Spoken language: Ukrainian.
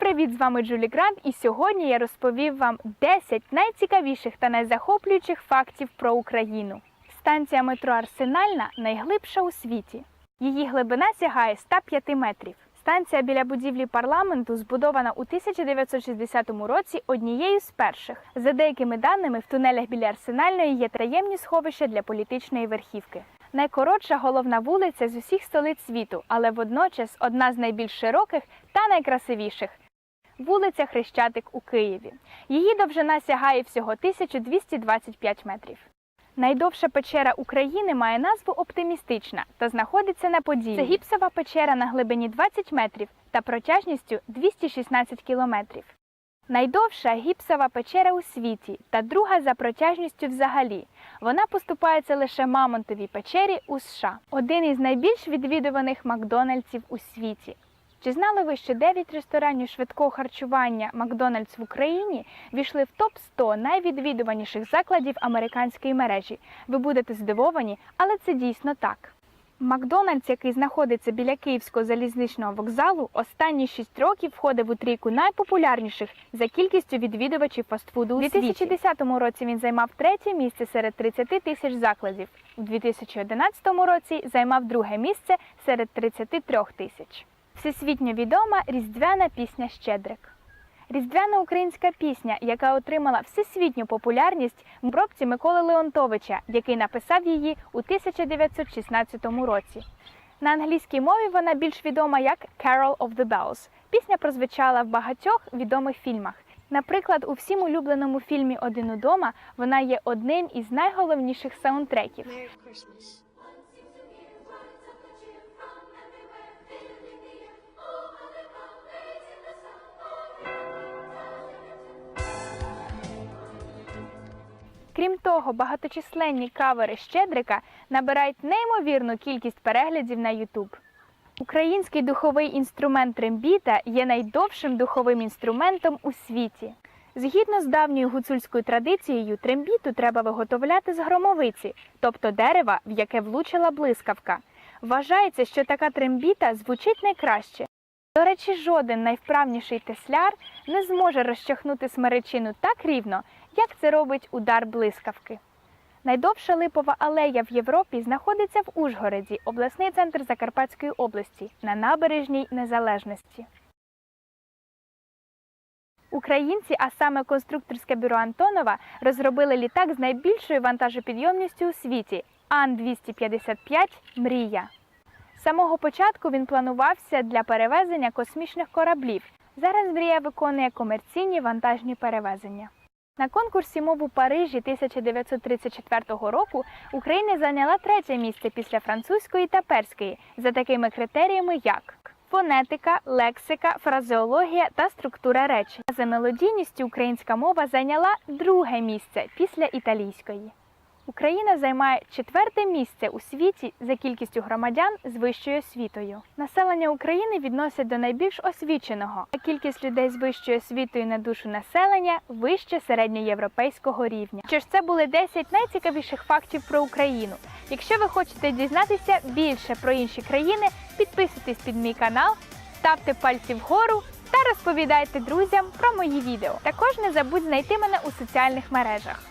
привіт! З вами Джулі Грант, і сьогодні я розповів вам 10 найцікавіших та найзахоплюючих фактів про Україну. Станція метро Арсенальна найглибша у світі. Її глибина сягає 105 метрів. Станція біля будівлі парламенту збудована у 1960 році однією з перших. За деякими даними, в тунелях біля Арсенальної є таємні сховища для політичної верхівки. Найкоротша головна вулиця з усіх столиць світу, але водночас одна з найбільш широких та найкрасивіших. Вулиця Хрещатик у Києві. Її довжина сягає всього 1225 метрів. Найдовша печера України має назву оптимістична та знаходиться на Поділлі. Це гіпсова печера на глибині 20 метрів та протяжністю 216 кілометрів. Найдовша гіпсова печера у світі та друга за протяжністю взагалі. Вона поступається лише Мамонтовій печері у США. Один із найбільш відвідуваних Макдональдсів у світі. Чи знали ви, що 9 ресторанів швидкого харчування Макдональдс в Україні війшли в топ 100 найвідвідуваніших закладів американської мережі? Ви будете здивовані, але це дійсно так. Макдональдс, який знаходиться біля Київського залізничного вокзалу, останні 6 років входив у трійку найпопулярніших за кількістю відвідувачів фастфуду у світі. У 2010 році він займав третє місце серед 30 тисяч закладів. У 2011 році займав друге місце серед 33 тисяч. Всесвітньо відома різдвяна пісня Щедрик. Різдвяна українська пісня, яка отримала всесвітню популярність в пробці Миколи Леонтовича, який написав її у 1916 році. На англійській мові вона більш відома як Carol of the Bells. Пісня прозвучала в багатьох відомих фільмах. Наприклад, у всім улюбленому фільмі Один удома вона є одним із найголовніших саундтреків. Крім того, багаточисленні кавери Щедрика набирають неймовірну кількість переглядів на YouTube. Український духовий інструмент трембіта є найдовшим духовим інструментом у світі. Згідно з давньою гуцульською традицією, трембіту треба виготовляти з громовиці, тобто дерева, в яке влучила блискавка. Вважається, що така трембіта звучить найкраще. До речі, жоден найвправніший тесляр не зможе розчахнути смеречину так рівно, як це робить удар блискавки. Найдовша липова алея в Європі знаходиться в Ужгороді, обласний центр Закарпатської області, на набережній Незалежності. Українці, а саме конструкторське бюро Антонова, розробили літак з найбільшою вантажопідйомністю у світі Ан-255 Мрія. Самого початку він планувався для перевезення космічних кораблів. Зараз мрія виконує комерційні вантажні перевезення. На конкурсі мов у Парижі 1934 року Україна зайняла третє місце після французької та перської за такими критеріями, як фонетика, лексика, фразеологія та структура речень. За мелодійністю українська мова зайняла друге місце після італійської. Україна займає четверте місце у світі за кількістю громадян з вищою освітою. Населення України відносять до найбільш освіченого, а кількість людей з вищою освітою на душу населення вище середньоєвропейського рівня. Що ж, це були 10 найцікавіших фактів про Україну. Якщо ви хочете дізнатися більше про інші країни, підписуйтесь під мій канал, ставте пальці вгору та розповідайте друзям про мої відео. Також не забудь знайти мене у соціальних мережах.